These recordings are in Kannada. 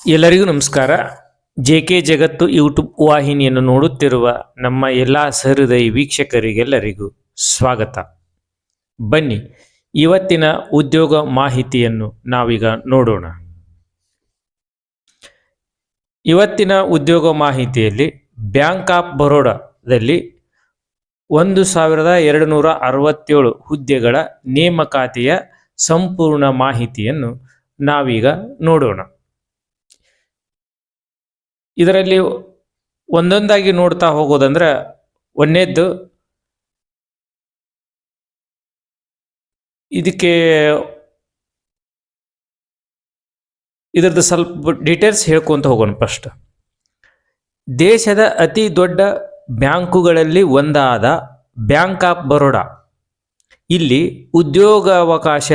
ಎಲ್ಲರಿಗೂ ನಮಸ್ಕಾರ. ಜೆ ಕೆ ಜಗತ್ತು ಯೂಟ್ಯೂಬ್ ವಾಹಿನಿಯನ್ನು ನೋಡುತ್ತಿರುವ ನಮ್ಮ ಎಲ್ಲ ಸಹೃದಯ ವೀಕ್ಷಕರಿಗೆಲ್ಲರಿಗೂ ಸ್ವಾಗತ. ಬನ್ನಿ, ಇವತ್ತಿನ ಉದ್ಯೋಗ ಮಾಹಿತಿಯನ್ನು ನಾವೀಗ ನೋಡೋಣ. ಇವತ್ತಿನ ಉದ್ಯೋಗ ಮಾಹಿತಿಯಲ್ಲಿ ಬ್ಯಾಂಕ್ ಆಫ್ ಬರೋಡಾದಲ್ಲಿ ಒಂದು ಸಾವಿರದ ಎರಡು ನೂರ ಅರವತ್ತೇಳು ಹುದ್ದೆಗಳ ನೇಮಕಾತಿಯ ಸಂಪೂರ್ಣ ಮಾಹಿತಿಯನ್ನು ನಾವೀಗ ನೋಡೋಣ. ಇದರಲ್ಲಿ ಒಂದೊಂದಾಗಿ ನೋಡ್ತಾ ಹೋಗೋದಂದ್ರೆ ಒಂದೇದ್ದು ಇದಕ್ಕೆ ಇದರದ್ದು ಸ್ವಲ್ಪ ಡೀಟೇಲ್ಸ್ ಹೇಳ್ಕೊಂತ ಹೋಗೋಣ ಫಸ್ಟ್ ದೇಶದ ಅತಿ ದೊಡ್ಡ ಬ್ಯಾಂಕುಗಳಲ್ಲಿ ಒಂದಾದ ಬ್ಯಾಂಕ್ ಆಫ್ ಬರೋಡಾ. ಇಲ್ಲಿ ಉದ್ಯೋಗಾವಕಾಶ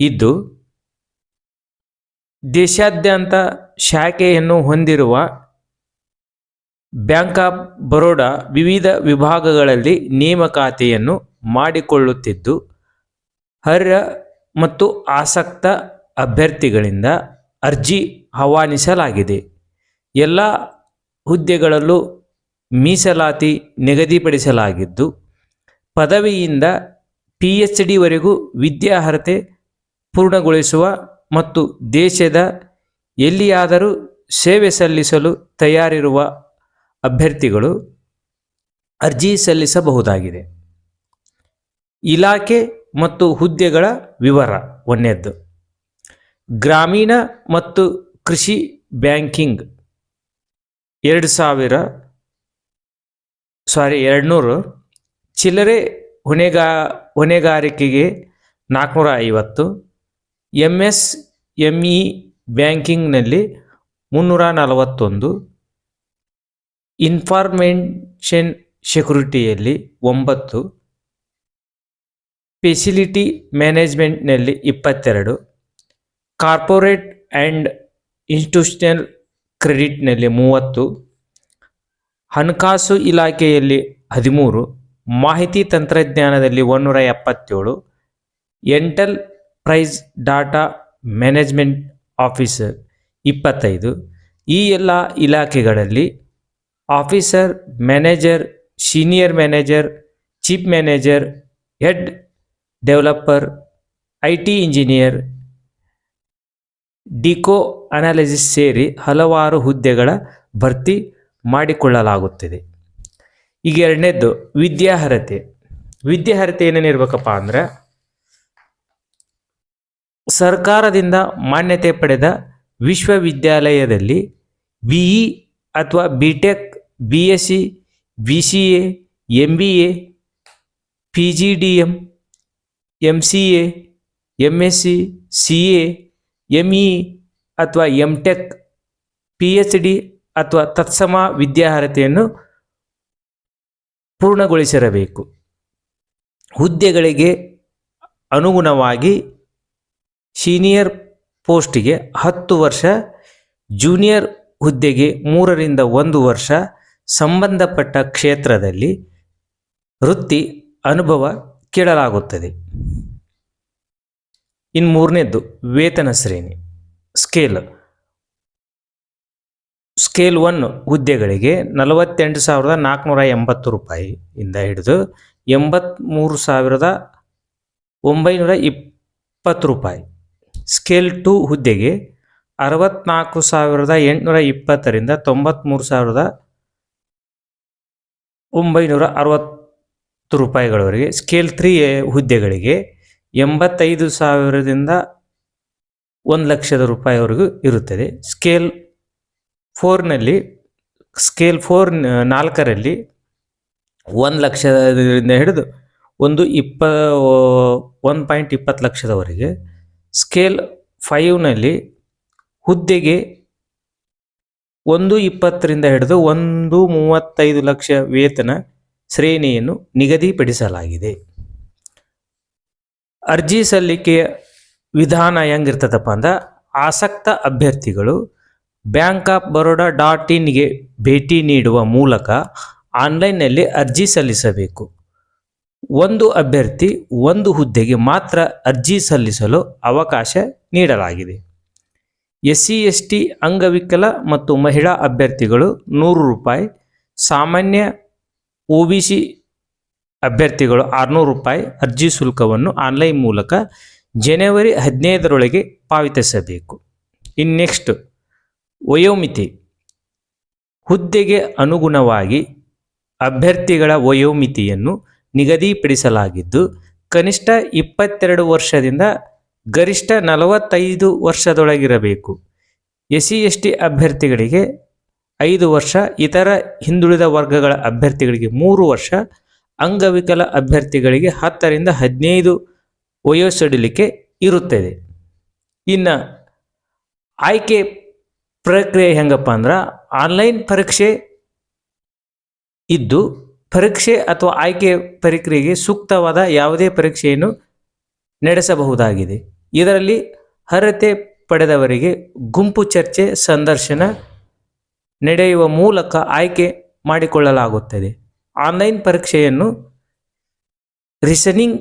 ಇದ್ದು ದೇಶಾದ್ಯಂತ ಶಾಖೆಯನ್ನು ಹೊಂದಿರುವ ಬ್ಯಾಂಕ್ ಆಫ್ ಬರೋಡಾ ವಿವಿಧ ವಿಭಾಗಗಳಲ್ಲಿ ನೇಮಕಾತಿಯನ್ನು ಮಾಡಿಕೊಳ್ಳುತ್ತಿದ್ದು, ಅರ್ಹ ಮತ್ತು ಆಸಕ್ತ ಅಭ್ಯರ್ಥಿಗಳಿಂದ ಅರ್ಜಿ ಆಹ್ವಾನಿಸಲಾಗಿದೆ. ಎಲ್ಲ ಹುದ್ದೆಗಳಲ್ಲೂ ಮೀಸಲಾತಿ ನಿಗದಿಪಡಿಸಲಾಗಿದ್ದು, ಪದವಿಯಿಂದ ಪಿ ಎಚ್ ಡಿವರೆಗೂ ವಿದ್ಯಾರ್ಹತೆ ಪೂರ್ಣಗೊಳಿಸುವ ಮತ್ತು ದೇಶದ ಎಲ್ಲಿಯಾದರೂ ಸೇವೆ ಸಲ್ಲಿಸಲು ತಯಾರಿರುವ ಅಭ್ಯರ್ಥಿಗಳು ಅರ್ಜಿ ಸಲ್ಲಿಸಬಹುದಾಗಿದೆ. ಇಲಾಖೆ ಮತ್ತು ಹುದ್ದೆಗಳ ವಿವರ ಒಂದೆದ್ದು. ಗ್ರಾಮೀಣ ಮತ್ತು ಕೃಷಿ ಬ್ಯಾಂಕಿಂಗ್ ಎರಡು ಸಾವಿರ, ಸಾರಿ ಎರಡುನೂರು, ಚಿಲ್ಲರೆ ಹೊಣೆಗಾ, ಹೊಣೆಗಾರಿಕೆಗೆ ನಾಲ್ಕುನೂರ ಐವತ್ತು ಎಂ ಎಸ್ ಎಂಇ ಬ್ಯಾಂಕಿಂಗ್ನಲ್ಲಿ ಮುನ್ನೂರ ನಲವತ್ತೊಂದು ಇನ್ಫಾರ್ಮೇಷನ್ ಸೆಕ್ಯುರಿಟಿಯಲ್ಲಿ ಒಂಬತ್ತು. ಫೆಸಿಲಿಟಿ ಮ್ಯಾನೇಜ್ಮೆಂಟ್ನಲ್ಲಿ ಇಪ್ಪತ್ತೆರಡು. ಕಾರ್ಪೊರೇಟ್ ಆ್ಯಂಡ್ ಇನ್ಸ್ಟಿಟ್ಯೂಷನಲ್ ಕ್ರೆಡಿಟ್ನಲ್ಲಿ ಮೂವತ್ತು. ಹಣಕಾಸು ಇಲಾಖೆಯಲ್ಲಿ ಹದಿಮೂರು. ಮಾಹಿತಿ ತಂತ್ರಜ್ಞಾನದಲ್ಲಿ ಒಂದೂರ ಎಪ್ಪತ್ತೇಳು. Enterprise data management officer. ಇಪ್ಪತ್ತೈದು, ಈ ಎಲ್ಲ ಇಲಾಖೆಗಳಲ್ಲಿ officer, manager, senior manager, chief manager, head, developer I T engineer, ಡಿಕೋ analysis ಸೇರಿ ಹಲವಾರು ಹುದ್ದೆಗಳ ಭರ್ತಿ ಮಾಡಿಕೊಳ್ಳಲಾಗುತ್ತಿದೆ. ಈಗ ಎರಡನೇದ್ದು ವಿದ್ಯಾರ್ಹತೆ. ವಿದ್ಯಾರ್ಹತೆ ಏನೇನಿರ್ಬೇಕಪ್ಪ ಅಂದ್ರೆ ಸರ್ಕಾರದಿಂದ ಮಾನ್ಯತೆ ಪಡೆದ ವಿಶ್ವವಿದ್ಯಾಲಯದಲ್ಲಿ ಬಿ ಇ ಅಥವಾ B tech B S C B C A M B A P G D M M C A M S C C A M E ಅಥವಾ M tech P H D ಅಥವಾ ತತ್ಸಮ ವಿದ್ಯಾರ್ಹತೆಯನ್ನು ಪೂರ್ಣಗೊಳಿಸಿರಬೇಕು. ಹುದ್ದೆಗಳಿಗೆ ಅನುಗುಣವಾಗಿ ಸೀನಿಯರ್ ಪೋಸ್ಟಿಗೆ ಹತ್ತು ವರ್ಷ, ಜೂನಿಯರ್ ಹುದ್ದೆಗೆ ಮೂರರಿಂದ ಒಂದು ವರ್ಷ ಸಂಬಂಧಪಟ್ಟ ಕ್ಷೇತ್ರದಲ್ಲಿ ವೃತ್ತಿ ಅನುಭವ ಕೇಳಲಾಗುತ್ತದೆ. ಇನ್ನು ಮೂರನೇದ್ದು ವೇತನ ಶ್ರೇಣಿ. ಸ್ಕೇಲ್. ಸ್ಕೇಲ್ ಒನ್ ಹುದ್ದೆಗಳಿಗೆ ನಲವತ್ತೆಂಟು ಸಾವಿರದ ನಾಲ್ಕುನೂರ ಎಂಬತ್ತು ರೂಪಾಯಿ ಇಂದ ಹಿಡಿದು ಎಂಬತ್ತ್ಮೂರು ಸಾವಿರದ ಒಂಬೈನೂರ ಇಪ್ಪತ್ತು ರೂಪಾಯಿ. ಸ್ಕೇಲ್ ಟು ಹುದ್ದೆಗೆ ಅರವತ್ನಾಲ್ಕು ಸಾವಿರದ ಎಂಟುನೂರ ಇಪ್ಪತ್ತರಿಂದ ತೊಂಬತ್ತ್ಮೂರು ಸಾವಿರದ ಒಂಬೈನೂರ ಅರವತ್ತು ರೂಪಾಯಿಗಳವರೆಗೆ, ಸ್ಕೇಲ್ ತ್ರೀ ಹುದ್ದೆಗಳಿಗೆ ಎಂಬತ್ತೈದು ಸಾವಿರದಿಂದ ಒಂದು ಲಕ್ಷದ ರೂಪಾಯಿವರೆಗೂ ಇರುತ್ತದೆ. ಸ್ಕೇಲ್ ಫೋರ್ನಲ್ಲಿ, ಸ್ಕೇಲ್ ಫೋರ್ ನಾಲ್ಕರಲ್ಲಿ ಒಂದು ಲಕ್ಷದಿಂದ ಹಿಡಿದು ಒಂದು ಇಪ್ಪ ಒಂದು ಪಾಯಿಂಟ್ ಇಪ್ಪತ್ತು ಲಕ್ಷದವರೆಗೆ ಸ್ಕೇಲ್ ಫೈವ್ನಲ್ಲಿ ಹುದ್ದೆಗೆ ಒಂದು ಇಪ್ಪತ್ತರಿಂದ ಹಿಡಿದು ಒಂದು ಮೂವತ್ತೈದು ಲಕ್ಷ ವೇತನ ಶ್ರೇಣಿಯನ್ನು ನಿಗದಿಪಡಿಸಲಾಗಿದೆ. ಅರ್ಜಿ ಸಲ್ಲಿಕೆಯ ವಿಧಾನ ಹೆಂಗಿರ್ತದಪ್ಪ ಅಂದ್ರೆ ಆಸಕ್ತ ಅಭ್ಯರ್ಥಿಗಳು ಬ್ಯಾಂಕ್ ಆಫ್ ಬರೋಡಾ ಡಾಟ್ ಇನ್ಗೆ ಭೇಟಿ ನೀಡುವ ಮೂಲಕ ಆನ್ಲೈನ್ನಲ್ಲಿ ಅರ್ಜಿ ಸಲ್ಲಿಸಬೇಕು. ಒಂದು ಅಭ್ಯರ್ಥಿ ಒಂದು ಹುದ್ದೆಗೆ ಮಾತ್ರ ಅರ್ಜಿ ಸಲ್ಲಿಸಲು ಅವಕಾಶ ನೀಡಲಾಗಿದೆ. ಎಸ್ ಸಿ ಎಸ್ ಟಿ ಅಂಗವಿಕಲ ಮತ್ತು ಮಹಿಳಾ ಅಭ್ಯರ್ಥಿಗಳು ನೂರು ರೂಪಾಯಿ, ಸಾಮಾನ್ಯ ಒ ಬಿ ಸಿ ಅಭ್ಯರ್ಥಿಗಳು ಆರುನೂರು ರೂಪಾಯಿ ಅರ್ಜಿ ಶುಲ್ಕವನ್ನು ಆನ್ಲೈನ್ ಮೂಲಕ ಜನವರಿ ಹದಿನೈದರೊಳಗೆ ಪಾವತಿಸಬೇಕು. ಇನ್ನು ನೆಕ್ಸ್ಟ್, ವಯೋಮಿತಿ. ಹುದ್ದೆಗೆ ಅನುಗುಣವಾಗಿ ಅಭ್ಯರ್ಥಿಗಳ ವಯೋಮಿತಿಯನ್ನು ನಿಗದಿಪಡಿಸಲಾಗಿದ್ದು, ಕನಿಷ್ಠ ಇಪ್ಪತ್ತೆರಡು ವರ್ಷದಿಂದ ಗರಿಷ್ಠ ನಲವತ್ತೈದು ವರ್ಷದೊಳಗಿರಬೇಕು. ಎಸ್ ಸಿ ಎಸ್ ಟಿ ಅಭ್ಯರ್ಥಿಗಳಿಗೆ ಐದು ವರ್ಷ, ಇತರ ಹಿಂದುಳಿದ ವರ್ಗಗಳ ಅಭ್ಯರ್ಥಿಗಳಿಗೆ ಮೂರು ವರ್ಷ, ಅಂಗವಿಕಲ ಅಭ್ಯರ್ಥಿಗಳಿಗೆ ಹತ್ತರಿಂದ ಹದಿನೈದು ವಯೋಸಡಿಲಿಕೆ ಇರುತ್ತದೆ. ಇನ್ನು ಆಯ್ಕೆ ಪ್ರಕ್ರಿಯೆ ಹೆಂಗಪ್ಪ ಅಂದ್ರೆ, ಆನ್ಲೈನ್ ಪರೀಕ್ಷೆ ಇದ್ದು ಪರೀಕ್ಷೆ ಅಥವಾ ಆಯ್ಕೆ ಪ್ರಕ್ರಿಯೆಗೆ ಸೂಕ್ತವಾದ ಯಾವುದೇ ಪರೀಕ್ಷೆಯನ್ನು ನಡೆಸಬಹುದಾಗಿದೆ. ಇದರಲ್ಲಿ ಅರ್ಹತೆ ಪಡೆದವರಿಗೆ ಗುಂಪು ಚರ್ಚೆ, ಸಂದರ್ಶನ ನಡೆಯುವ ಮೂಲಕ ಆಯ್ಕೆ ಮಾಡಿಕೊಳ್ಳಲಾಗುತ್ತದೆ. ಆನ್ಲೈನ್ ಪರೀಕ್ಷೆಯನ್ನು ರಿಸನಿಂಗ್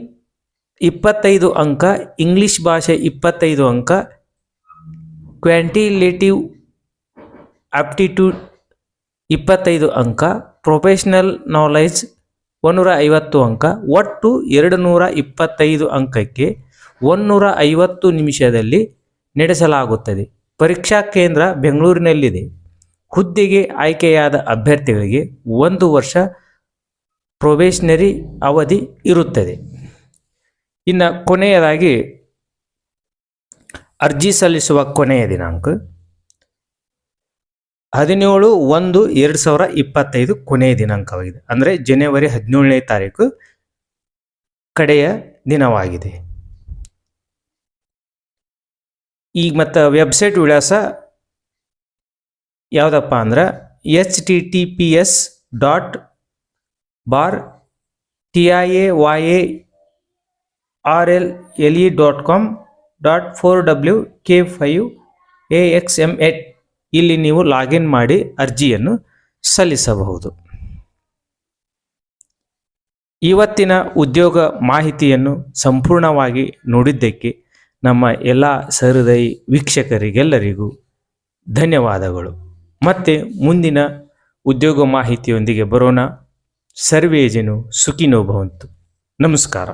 ಇಪ್ಪತ್ತೈದು ಅಂಕ, ಇಂಗ್ಲಿಷ್ ಭಾಷೆ ಇಪ್ಪತ್ತೈದು ಅಂಕ, ಕ್ವಾಂಟಿಲೇಟಿವ್ ಆಪ್ಟಿಟ್ಯೂಡ್ ಇಪ್ಪತ್ತೈದು ಅಂಕ ಪ್ರೊಫೆಷ್ನಲ್ ನಾಲೆಜ್ ಒಂದೂರ ಐವತ್ತು ಅಂಕ, ಒಟ್ಟು ಎರಡು ನೂರ ಇಪ್ಪತ್ತೈದು ಅಂಕಕ್ಕೆ ಒಂದೂರ ಐವತ್ತು ನಿಮಿಷದಲ್ಲಿ ನಡೆಸಲಾಗುತ್ತದೆ. ಪರೀಕ್ಷಾ ಕೇಂದ್ರ ಬೆಂಗಳೂರಿನಲ್ಲಿದೆ. ಹುದ್ದೆಗೆ ಆಯ್ಕೆಯಾದ ಅಭ್ಯರ್ಥಿಗಳಿಗೆ ಒಂದು ವರ್ಷ ಪ್ರೊಬೇಷನರಿ ಅವಧಿ ಇರುತ್ತದೆ. ಇನ್ನು ಕೊನೆಯದಾಗಿ ಅರ್ಜಿ ಸಲ್ಲಿಸುವ ಕೊನೆಯ ದಿನಾಂಕ. ಹದಿನೇಳು ಒಂದು ಎರಡು ಸಾವಿರ ಇಪ್ಪತ್ತೈದು ಕೊನೆಯ ದಿನಾಂಕವಾಗಿದೆ. ಅಂದರೆ ಜನವರಿ ಹದಿನೇಳನೇ ತಾರೀಕು ಕಡೆಯ ದಿನವಾಗಿದೆ. ಈಗ ಮತ್ತು ವೆಬ್ಸೈಟ್ ವಿಳಾಸ ಯಾವುದಪ್ಪ ಅಂದ್ರೆ H T T P S dot bar T I A Y A R L L E dot com dot four W K five A X M at ಇಲ್ಲಿ ನೀವು ಲಾಗಿನ್ ಮಾಡಿ ಅರ್ಜಿಯನ್ನು ಸಲ್ಲಿಸಬಹುದು. ಇವತ್ತಿನ ಉದ್ಯೋಗ ಮಾಹಿತಿಯನ್ನು ಸಂಪೂರ್ಣವಾಗಿ ನೋಡಿದ್ದಕ್ಕೆ ನಮ್ಮ ಎಲ್ಲ ಸಹೃದಯ ವೀಕ್ಷಕರಿಗೆಲ್ಲರಿಗೂ ಧನ್ಯವಾದಗಳು. ಮತ್ತೆ ಮುಂದಿನ ಉದ್ಯೋಗ ಮಾಹಿತಿಯೊಂದಿಗೆ ಬರೋಣ. ಸರ್ವೇಜನು ಸುಖಿನೋ ಭವಂತು. ನಮಸ್ಕಾರ.